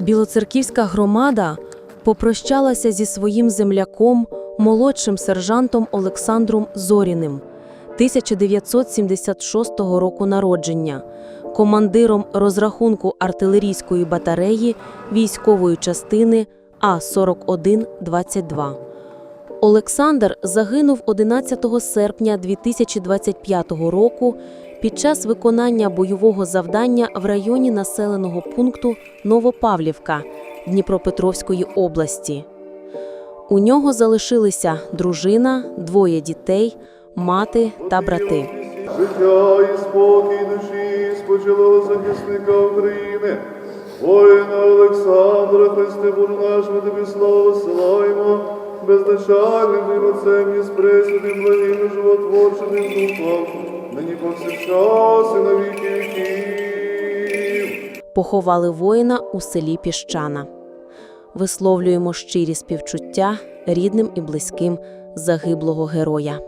Білоцерківська громада попрощалася зі своїм земляком, молодшим сержантом Олександром Зоріним, 1976 року народження, командиром розрахунку артилерійської батареї військової частини А-4122. Олександр загинув 11 серпня 2025 року під час виконання бойового завдання в районі населеного пункту Новопавлівка Дніпропетровської області. У нього залишилися дружина, двоє дітей, мати та брати. Життя і спокій душі спочилого захисника України, воїна Олександра, Христе Боже наш, ми тобі славу силаємо, безначальним Твоїм Отцем і з пресвятим благим і животворчим духом, Поховали воїна у селі Піщана. Висловлюємо щирі співчуття рідним і близьким загиблого героя.